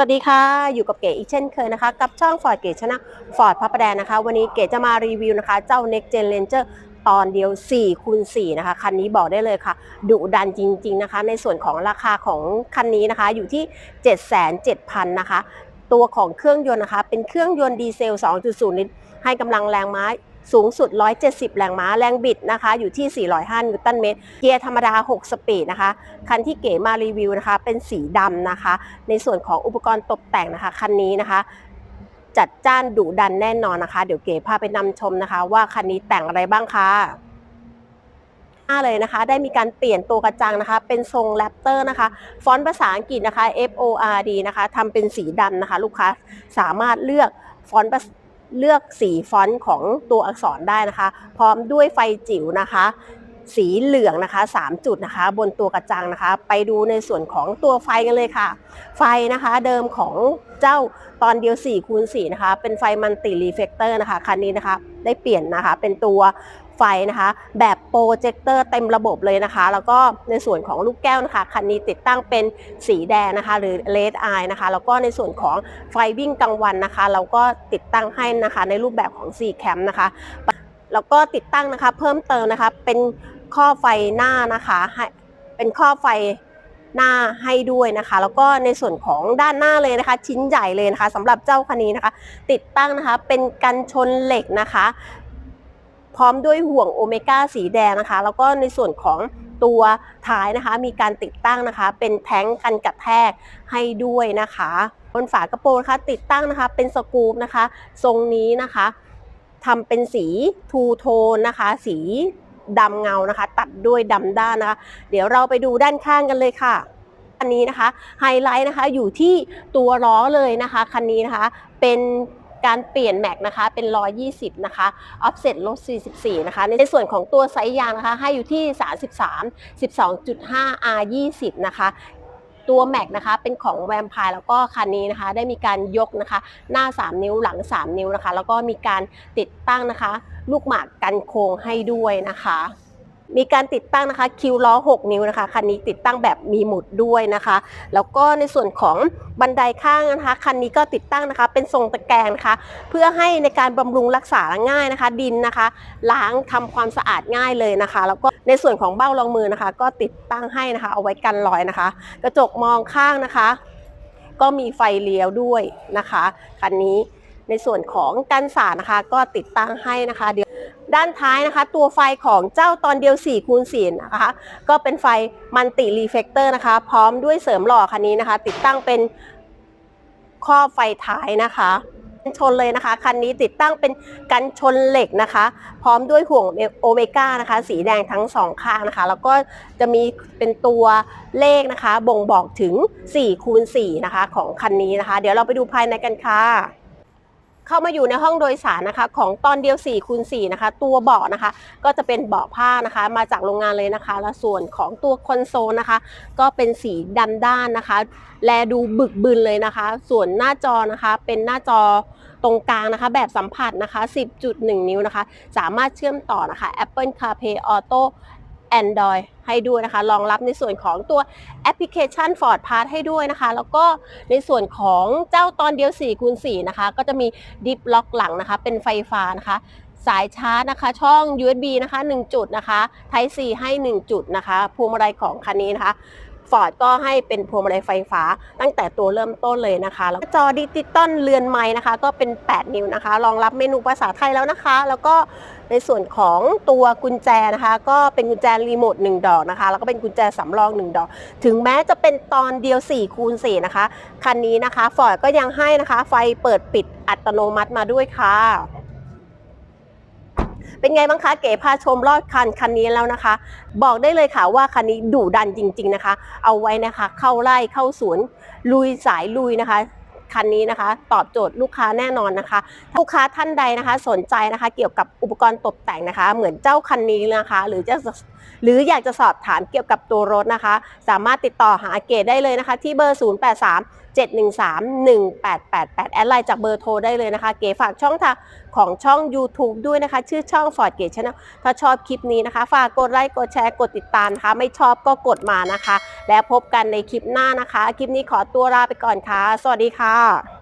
สวัสดีค่ะ อยู่กับเก๋อีกเช่นเคยนะคะ กับช่องฟอร์ดเก๋ชนะฟอร์ดพระประแดงนะคะ วันนี้เก๋จะมารีวิวนะคะ เจ้า Next Gen Ranger ตอนเดียว4คูณ4นะคะ คันนี้บอกได้เลยค่ะ ดุดันจริง ๆนะคะ ในส่วนของราคาของคันนี้นะคะ อยู่ที่ 77,000 นะคะ ตัวของเครื่องยนต์นะคะ เป็นเครื่องยนต์ดีเซล 2.0 ลิตร ให้กำลังแรงม้า สูงสุด 170 แรงม้า แรงบิดนะคะ อยู่ที่ 405 นิวตันเมตร เกียร์ธรรมดา 6 สปีดนะคะ คันที่เก๋มารีวิวนะคะ เป็นสีดำนะคะ ในส่วนของอุปกรณ์ตกแต่งนะคะ คันนี้นะคะ จัดจ้านดุดันแน่นอนนะคะ เดี๋ยวเก๋พาไปนำชมนะคะ ว่าคันนี้แต่งอะไรบ้างคะหน้าเลยนะคะ ได้มีการเปลี่ยนตัวกระจังนะคะ เป็นทรงแรปเตอร์นะคะ ฟอนต์ภาษาอังกฤษนะคะ F O R D นะคะทำเป็นสีดำนะคะ ลูกค้าสามารถเลือกฟอนต์ เลือกสีฟอนต์ของตัวอักษรได้นะคะ พร้อมด้วยไฟจิ๋วนะคะ สีเหลืองนะคะ 3 จุดนะคะ บนตัวกระจังนะคะ ไปดูในส่วนของตัวไฟกันเลยค่ะ ไฟนะคะเดิมของเจ้าตอนเดียว4คูณ4นะคะ เป็นไฟมันติรีเฟกเตอร์นะคะคันนี้นะคะ ได้เปลี่ยนนะคะ เป็นตัวไฟนะคะ แบบโปรเจคเตอร์เต็มระบบเลยนะคะ แล้วก็ในส่วนของลูกแก้วนะคะคันนี้ติดตั้งเป็นสีแดงนะคะ หรือเลดไอนะคะ แล้วก็ในส่วนของไฟวิ่งกลางวันนะคะ เราก็ติดตั้งให้นะคะในรูปแบบของ4แคมนะคะแล้วก็ติดตั้งนะคะเพิ่มเติมนะคะเป็น ข้อไฟหน้านะคะให้เป็นข้อไฟหน้าให้ด้วยนะคะ แล้วก็ในส่วนของด้านหน้าเลยนะคะ ชิ้นใหญ่เลยนะคะสำหรับเจ้าคันนี้นะคะ ติดตั้งนะคะเป็นกันชนเหล็กนะคะ พร้อมด้วยห่วงโอเมก้าสีแดงนะคะ แล้วก็ในส่วนของตัวท้ายนะคะ มีการติดตั้งนะคะ เป็นแท้งกันกระแทกให้ด้วยนะคะบนฝากระโปรงนะคะ ติดตั้งนะคะ เป็นสกรูปนะคะ ทรงนี้นะคะทำเป็นสีทูโทนนะคะ สี ดำเงานะคะ ตัดด้วยดำด้านนะคะ เดี๋ยวเราไปดูด้านข้างกันเลยค่ะอันนี้นะคะไฮไลท์นะคะอยู่ที่ตัวล้อเลยนะคะคันนี้นะคะเป็นการเปลี่ยนแม็กนะคะเป็น 120 นะคะ offset ลด44 นะคะ ในส่วนของตัวไซส์ยางนะคะ ให้อยู่ที่ 33 12.5 R 20 นะคะตัวแม็กนะคะเป็นของแวมไพร์แล้วก็คันนี้นะคะ ได้มีการยกนะคะ หน้า 3 นิ้วหลัง 3 นิ้วนะคะ แล้วก็มีการติดตั้งนะคะ ลูกหมากกันโค้งให้ด้วยนะคะ มีการติดตั้งนะคะคิวล้อ 6 นิ้วนะคะคันนี้ติดตั้งแบบมีหมุดด้วยนะคะ แล้วก็ในส่วนของบันไดข้างนะคะคันนี้ก็ติดตั้งนะคะ เป็นทรงตะแกรงนะคะ เพื่อให้ในการบำรุงรักษาง่ายนะคะ ดินนะคะ ล้างทำความสะอาดง่ายเลยนะคะ แล้วก็ในส่วนของเบ้ารองมือนะคะ ก็ติดตั้งให้นะคะ เอาไว้กันรอยนะคะ กระจกมองข้างนะคะ ก็มีไฟเลี้ยวด้วยนะคะคันนี้ ในส่วนของกันสาดนะคะ ก็ติดตั้งให้นะคะเดี๋ยวด้านท้ายนะคะ ตัวไฟของเจ้าตอนเดียว4คูณ4นะคะ ก็เป็นไฟมันติรีเฟกเตอร์นะคะ พร้อมด้วยเสริมหล่อคันนี้นะคะ ติดตั้งเป็นข้อไฟท้ายนะคะชนเลยนะคะคันนี้ติดตั้งเป็นกันชนเหล็กนะคะ พร้อมด้วยห่วงโอเมก้านะคะ สีแดงทั้งสองข้างนะคะ แล้วก็จะมีเป็นตัวเลขนะคะ บ่งบอกถึง4คูณ4นะคะ ของคันนี้นะคะ เดี๋ยวเราไปดูภายในกันค่ะ เข้ามาอยู่ในห้องโดยสารนะคะ ของตอนเดียว4คูณ4นะคะ ตัวเบาะนะคะ ก็จะเป็นเบาะผ้านะคะ มาจากโรงงานเลยนะคะ และส่วนของตัวคอนโซลนะคะ ก็เป็นสีดำด้านนะคะ แลดูบึกบึนเลยนะคะ ส่วนหน้าจอนะคะเป็นหน้าจอตรงกลางนะคะแบบสัมผัสนะคะ 10.1 นิ้วนะคะ สามารถเชื่อมต่อนะคะ Apple CarPlay Auto Android ให้ด้วยนะคะ รองรับในส่วนของตัวแอปพลิเคชัน Ford Pass ให้ด้วยนะคะ แล้วก็ในส่วนของเจ้าตอนเดียว4คูณ4นะคะ ก็จะมีดิฟล็อกหลังนะคะ เป็นไฟฟ้านะคะ สายชาร์จนะคะ ช่อง USB นะคะ 1 จุดนะคะ Type C ให้ 1 จุดนะคะพวงมาลัยของคันนี้นะคะ ฟอร์ดก็ให้เป็นพวงมาลัยไฟฟ้า ตั้งแต่ตัวเริ่มต้นเลยนะคะ แล้วจอดิจิตอลเรือนไม้นะคะ ก็เป็น 8 นิ้วนะคะ รองรับเมนูภาษาไทยแล้วนะคะ แล้วก็ในส่วนของตัวกุญแจนะคะ ก็เป็นกุญแจรีโมท1ดอกนะคะ แล้วก็เป็นกุญแจสำรอง 1 ดอก ถึงแม้จะเป็นตอนเดียว4คูณ4นะคะ คันนี้นะคะฟอร์ดก็ยังให้นะคะ ไฟเปิดปิดอัตโนมัติมาด้วยค่ะ เป็นไงบ้างคะเก๋พาชมรอดคันคันนี้แล้วนะคะ บอกได้เลยค่ะว่าคันนี้ดุดันจริง ๆนะคะ เอาไว้นะคะ เข้าไร่เข้าสวนลุยสายลุยนะคะคันนี้นะคะ ตอบโจทย์ลูกค้าแน่นอนนะคะ ลูกค้าท่านใดนะคะ สนใจนะคะ เกี่ยวกับอุปกรณ์ตกแต่งนะคะ เหมือนเจ้าคันนี้นะคะ หรือจะหรืออยากจะสอบถามเกี่ยวกับตัวรถนะคะ สามารถติดต่อหาเก๋ได้เลยนะคะ ที่เบอร์ 083 713 1888 แอดไลน์จากเบอร์โทรได้เลยนะคะ เก๋ฝากช่องทางของช่อง YouTube ด้วยนะคะ ชื่อช่อง Ford Gate Channel ถ้าชอบคลิปนี้นะคะ ฝากกดไลค์ กดแชร์ กดติดตามนะคะ ไม่ชอบก็กดมานะคะ แล้วพบกันในคลิปหน้านะคะ คลิปนี้ขอตัวลาไปก่อนค่ะ สวัสดีค่ะ